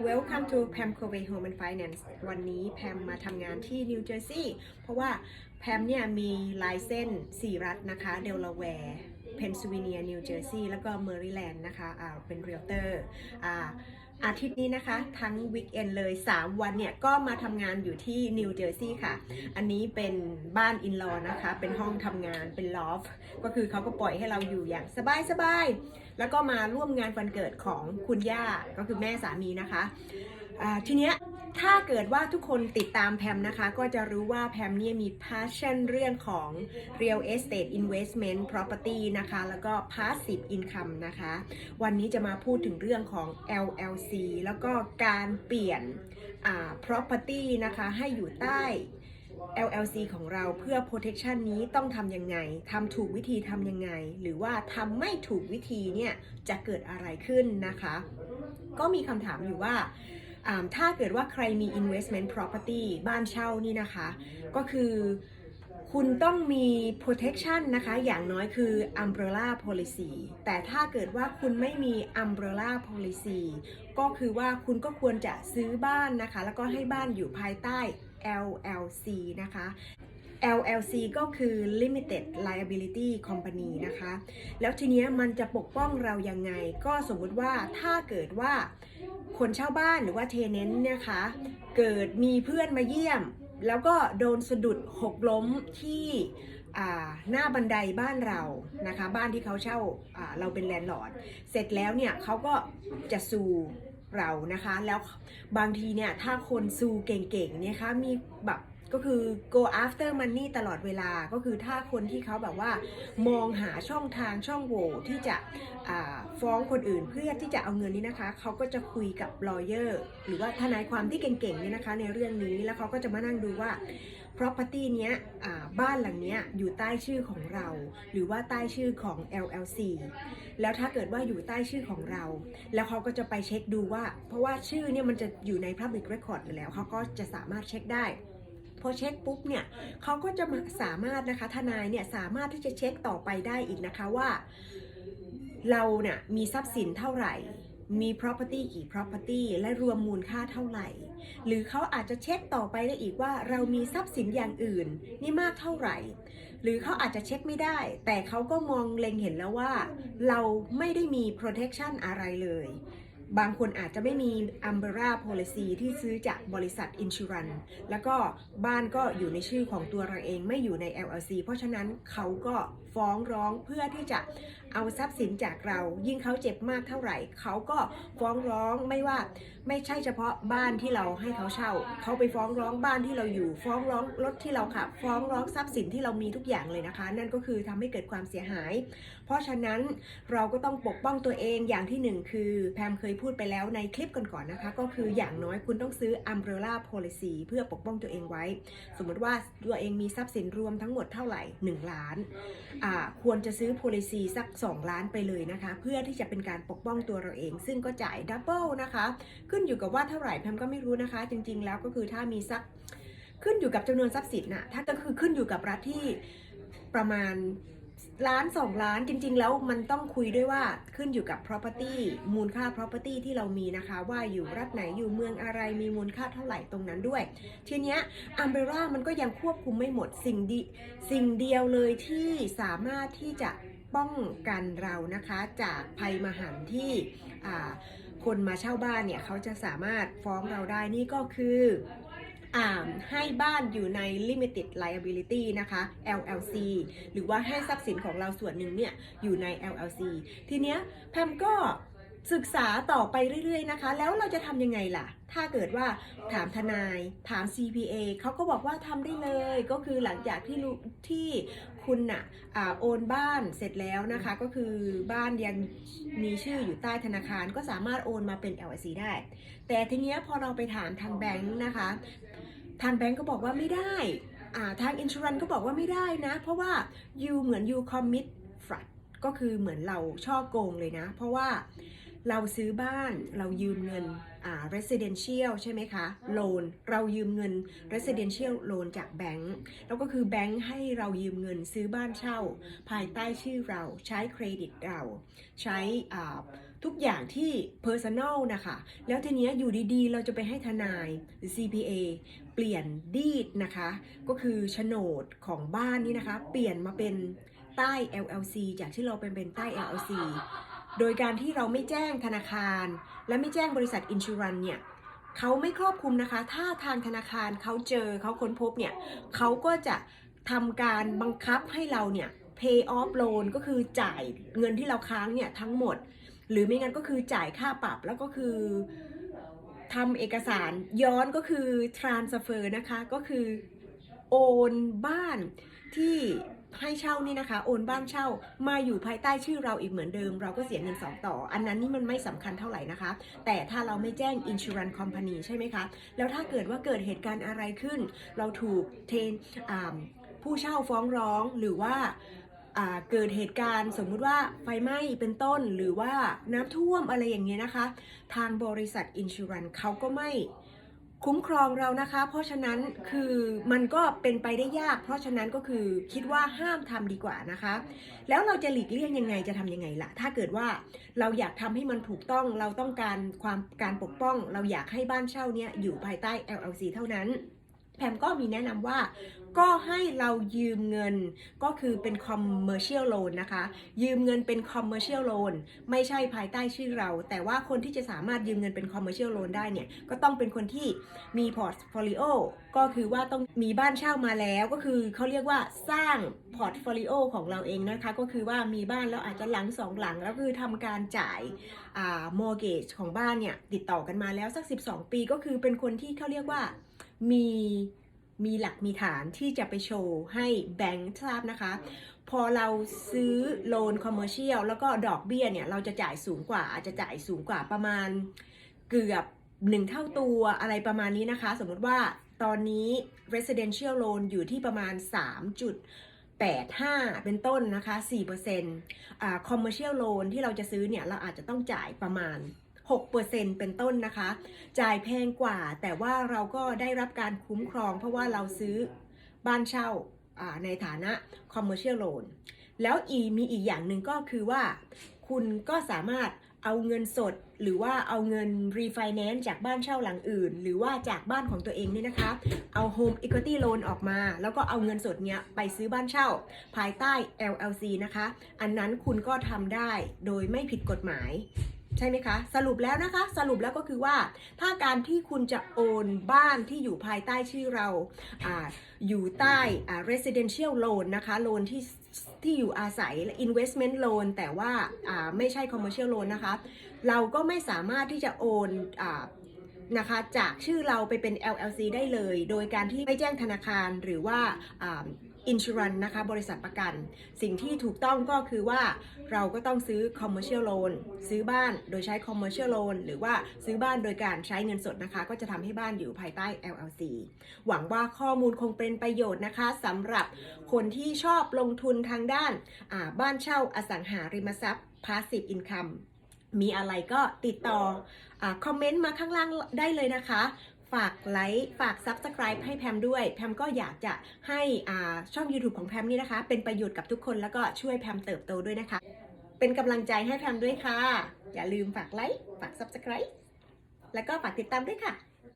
Welcome to Pam Covey Home and Finance วันนี้แพมมาทำงานที่นิวเจอร์ซีย์เพราะว่าแพมเนี่ยมีลายเส้น 4 รัฐนะคะ เดลาแวร์เพนซิลเวเนีย นิวเจอร์ซีย์แล้วก็เมอริแลนด์นะคะอ่าเป็นเรียลเตอร์อ่า อาทิตย์นี้นะคะทั้งวีคเอนเลย 3 วันเนี่ยก็มาทำงานอยู่ที่นิวเจอร์ซีย์ค่ะ อันนี้เป็นบ้านอินลอนะคะ เป็นห้องทำงานเป็นลอฟก็คือเขาก็ปล่อยให้เราอยู่อย่างสบายสบายแล้วก็มาร่วมงานวันเกิดของคุณย่าก็คือแม่สามีนะคะะทีเนี้ย ถ้าเกิดว่าทุกคนติดตามแพมนะคะ ก็จะรู้ว่าแพมเนี่ยมี passion เรื่องของ real estate investment property นะคะ แล้วก็ passive income นะคะ วันนี้จะมาพูดถึงเรื่องของ LLC แล้วก็การเปลี่ยน property นะคะ ให้อยู่ใต้ LLC ของเราเพื่อ protection นี้ต้องทำยังไง ทำถูกวิธีทำยังไง หรือว่าทำไม่ถูกวิธีเนี่ยจะเกิดอะไรขึ้นนะคะ ก็มีคำถามอยู่ว่า ถ้าเกิดว่าใครมี investment property บ้านเช่านี่นะคะ ก็คือคุณต้องมี protection นะคะ อย่างน้อยคือ umbrella policy แต่ถ้าเกิดว่าคุณไม่มี umbrella policy ก็คือว่าคุณก็ควรจะซื้อบ้านนะคะ แล้วก็ให้บ้านอยู่ภายใต้ LLC นะคะ LLC ก็คือ Limited Liability Company นะคะ แล้วทีเนี้ยมันจะปกป้องเรายังไง ก็สมมุติว่าถ้าเกิดว่าคนเช่าบ้านหรือว่าเทเนนต์เนี่ยคะ เกิดมีเพื่อนมาเยี่ยม แล้วก็โดนสะดุดหกล้มที่หน้าบันไดบ้านเรานะคะ บ้านที่เขาเช่าอ่าเราเป็นแลนด์ลอร์ดเสร็จแล้วเนี่ยเขาก็จะซูเรานะคะ แล้วบางทีเนี่ยถ้าคนซูเก่งๆเนี่ยคะมีแบบ ก็คือ go after money ตลอดเวลาก็คือถ้าคนที่เขาแบบว่ามองหาช่องทางช่องโหว่ที่จะฟ้องคนอื่นเพื่อที่จะเอาเงินนี้นะคะ เขาก็จะคุยกับ lawyer หรือว่าทนายความที่เก่งๆเนี่ยนะคะ ในเรื่องนี้แล้วเขาก็จะมานั่งดูว่า property เนี้ยบ้านหลังเนี้ยอยู่ใต้ชื่อของเรา หรือว่าใต้ชื่อของ LLC แล้วถ้าเกิดว่าอยู่ใต้ชื่อของเรา แล้วเขาก็จะไปเช็คดูว่า เพราะว่าชื่อเนี่ยมันจะอยู่ใน Public Record อยู่แล้วเขาก็จะสามารถเช็คได้ พอเช็คปุ๊บเนี่ยเขาก็จะาสามารถนะคะทนายเนี่ยสามารถที่จะเช็คต่อไปได้อีกนะคะว่า เราเนี่ยมีทรัพย์สินเท่าไหร่มี property กี่ property และรวมมูลค่าเท่าไหร่ หรือเขาอาจจะเช็คต่อไปได้อีกว่าเรามีทรัพย์สินอย่างอื่น นี่มากเท่าไหร่ หรือเขาอาจจะเช็คไม่ได้ แต่เขาก็มองเล็งเห็นแล้วว่า เราไม่ได้มี protection อะไรเลย บางคนอาจจะไม่มี umbrella policy ที่ซื้อจากบริษัท insurance แล้วก็บ้านก็อยู่ในชื่อของตัวเราเองไม่อยู่ใน LLC เพราะฉะนั้นเขาก็ฟ้องร้องเพื่อที่จะ เอาทรัพย์สินจากเรา ยิ่งเขาเจ็บมากเท่าไหร่ เขาก็ฟ้องร้องไม่ว่าไม่ใช่เฉพาะบ้านที่เราให้เขาเช่า เขาไปฟ้องร้องบ้านที่เราอยู่ ฟ้องร้องรถที่เราขับ ฟ้องร้องทรัพย์สินที่เรามีทุกอย่างเลยนะคะ นั่นก็คือทำให้เกิดความเสียหาย เพราะฉะนั้นเราก็ต้องปกป้องตัวเองอย่างที่หนึ่งคือแพมเคยพูดไปแล้วในคลิปก่อนๆนะคะ ก็คืออย่างน้อยคุณต้องซื้อ umbrella policy เพื่อปกป้องตัวเองไว้ สมมติว่าตัวเองมีทรัพย์สินรวมทั้งหมดเท่าไหร่ 1 ล้านอ่าควรจะซื้อ policy สัก2 ล้านไปเลยนะคะ เพื่อที่จะเป็นการปกป้องตัวเราเอง ซึ่งก็จ่ายดับเบิลนะคะ ขึ้นอยู่กับว่าเท่าไหร่แพมก็ไม่รู้นะคะ จริง ๆ แล้วก็คือถ้ามีสักขึ้นอยู่กับจำนวนทรัพย์สินน่ะถ้าก็คือขึ้นอยู่กับรัฐที่ประมาณล้านสองล้านจริง ๆ แล้วมันต้องคุยด้วยว่าขึ้นอยู่กับ property มูลค่า property ที่เรามีนะคะ ว่าอยู่รัฐไหนอยู่เมืองอะไรมีมูลค่าเท่าไหร่ตรงนั้นด้วย ทีเนี้ย umbrella มันก็ยังควบคุมไม่หมดสิ่งดีสิ่งเดียวเลยที่สามารถที่จะ ป้องกันเรานะคะจากภัยมหันต์ที่คนมาเช่าบ้านเนี่ยเขาจะสามารถฟ้องเราได้นี่ก็คือให้บ้านอยู่ใน limited liability นะคะ LLC หรือว่าให้ทรัพย์สินของเราส่วนหนึ่งเนี่ยอยู่ใน LLC ทีเนี้ยแพมก็ศึกษาต่อไปเรื่อยๆนะคะ แล้วเราจะทำยังไงล่ะ ถ้าเกิดว่าถามทนาย ถาม CPA เขาก็บอกว่าทำได้เลย ก็คือหลังจากที่ที่ คุณน่ะอาโอนบ้านเสร็จแล้วนะคะ ก็คือบ้านยังมีชื่ออยู่ใต้ธนาคารก็สามารถโอนมาเป็น LLC ได้ แต่ทีเนี้ยพอเราไปถามทางแบงค์นะคะ ทางแบงก์ก็บอกว่าไม่ได้ทางอินชูรันก็บอกว่าไม่ได้นะ เพราะว่า you เหมือน you commit fraud ก็คือเหมือนเราช่อโกงเลยนะ เพราะว่า เราซื้อบ้านเรายืมเงินอ่า residential ใช่ไหมคะ loan เรายืมเงิน residential loan จากแบงก์แล้วก็คือแบงก์ให้เรายืมเงินซื้อบ้านเช่า ภายใต้ชื่อเราใช้เครดิตเรา ใช้อ่าทุกอย่างที่ personal นะคะ แล้วทีเนี้ยอยู่ดีๆ เราจะไปให้ทนาย CPA เปลี่ยนดีดนะคะ ก็คือโฉนดของบ้านนี่นะคะ เปลี่ยนมาเป็นใต้ LLC จากที่เราเป็นเป็นใต้ LLC โดยการที่เราไม่แจ้งธนาคาร และไม่แจ้งบริษัทอินชูรันเนี่ยเขาไม่ครอบคลุมนะคะ ถ้าทางธนาคารเขาเจอเขาค้นพบเนี่ยเขาก็จะทำการบังคับให้เราเนี่ย pay off loan ก็คือจ่ายเงินที่เราค้างเนี่ยทั้งหมด หรือไม่งั้นก็คือจ่ายค่าปรับแล้วก็คือทำเอกสารย้อนก็คือ transfer นะคะ ก็คือโอนบ้านที่ ให้เช่านี่นะคะ โอนบ้านเช่ามาอยู่ภายใต้ชื่อเราอีกเหมือนเดิม เราก็เสียเงินสองต่อ อันนั้นนี่มันไม่สำคัญเท่าไหร่นะคะ แต่ถ้าเราไม่แจ้ง insurance company ใช่ไหมคะ แล้วถ้าเกิดว่าเกิดเหตุการณ์อะไรขึ้น เราถูกเทนผู้เช่าฟ้องร้องหรือว่าอ่าเกิดเหตุการณ์สมมุติว่าไฟไหม้เป็นต้นหรือว่าน้ำท่วมอะไรอย่างเงี้ยนะคะ ทางบริษัทอินชูรันเขาก็ไม่ คุ้มครองเรานะคะ เพราะฉะนั้นคือมันก็เป็นไปได้ยาก เพราะฉะนั้นก็คือคิดว่าห้ามทำดีกว่านะคะ แล้วเราจะหลีกเลี่ยงยังไงจะทำยังไงล่ะ ถ้าเกิดว่าเราอยากทำให้มันถูกต้องเราต้องการความการปกป้อง เราอยากให้บ้านเช่าเนี้ยอยู่ภายใต้ LLC เท่านั้น แพมก็มีแนะนำว่าก็ให้เรายืมเงินก็คือเป็น commercial loan นะคะ ยืมเงินเป็น commercial loan ไม่ใช่ภายใต้ชื่อเรา แต่ว่าคนที่จะสามารถยืมเงินเป็น commercial loan ได้เนี่ย ก็ต้องเป็นคนที่มี portfolio ก็คือว่าต้องมีบ้านเช่ามาแล้วก็คือเขาเรียกว่าสร้าง portfolio ของเราเองนะคะ ก็คือว่ามีบ้านแล้วอาจจะหลังสองหลัง แล้วคือทำการจ่าย mortgage ของบ้านเนี่ย ติดต่อกันมาแล้วสัก 12 ปีก็คือเป็นคนที่เขาเรียกว่า มีมีหลักมีฐานที่จะไปโชว์ให้แบงค์ทราบนะคะ พอเราซื้อโลนคอมเมอร์เชียลแล้วก็ดอกเบี้ยเนี่ย เราจะจ่ายสูงกว่าอาจจะจ่ายสูงกว่าประมาณเกือบหนึ่งเท่าตัวอะไรประมาณนี้นะคะ สมมติว่าตอนนี้ residential loan อยู่ที่ประมาณ 3.85 เป็นต้นนะคะ4%อ่า commercial loan ที่เราจะซื้อเนี่ย เราอาจจะต้องจ่ายประมาณ 6%เป็นต้นนะคะ จ่ายแพงกว่า แต่ว่าเราก็ได้รับการคุ้มครอง เพราะว่าเราซื้อบ้านเช่าในฐานะ commercial loan แล้วอีมีอีกอย่างหนึ่งก็คือว่า คุณก็สามารถเอาเงินสดหรือว่าเอาเงิน refinance จากบ้านเช่าหลังอื่น หรือว่าจากบ้านของตัวเองเนี่ยนะคะ เอา home equity loan ออกมา แล้วก็เอาเงินสดเนี้ยไปซื้อบ้านเช่า ภายใต้ LLC นะคะ อันนั้นคุณก็ทำได้โดยไม่ผิดกฎหมาย ใช่ไหมคะ สรุปแล้วนะคะ สรุปแล้วก็คือว่า ถ้าการที่คุณจะโอนบ้านที่อยู่ภายใต้ชื่อเราอาอยู่ใต้ residential loan นะคะ โลนที่ที่อยู่อาศัย investment loan แต่ว่าาไม่ใช่ commercial loan นะคะ เราก็ไม่สามารถที่จะโอนอนะคะจากชื่อเราไปเป็น LLC ได้เลย โดยการที่ไม่แจ้งธนาคารหรือว่า อินชูรันนะคะ บริษัทประกัน สิ่งที่ถูกต้องก็คือว่าเราก็ต้องซื้อ commercial loan ซื้อบ้านโดยใช้ commercial loan หรือว่าซื้อบ้านโดยการใช้เงินสดนะคะ ก็จะทำให้บ้านอยู่ภายใต้ LLC หวังว่าข้อมูลคงเป็นประโยชน์นะคะสำหรับคนที่ชอบลงทุนทางด้านบ้านเช่าอสังหาริมทรัพย์ passive income มีอะไรก็ติดต่ออคอมเมนต์มาข้างล่างได้เลยนะคะ ฝากไลค์ฝาก Subscribe ให้แพมด้วย แพมก็อยากจะให้อ่าช่อง YouTube ของแพมนี่นะคะ เป็นประโยชน์กับทุกคนแล้วก็ช่วยแพมเติบโตด้วยนะคะ เป็นกำลังใจให้แพมด้วยค่ะ อย่าลืมฝากไลค์ฝาก Subscribe แล้วก็ฝากติดตามด้วยค่ะ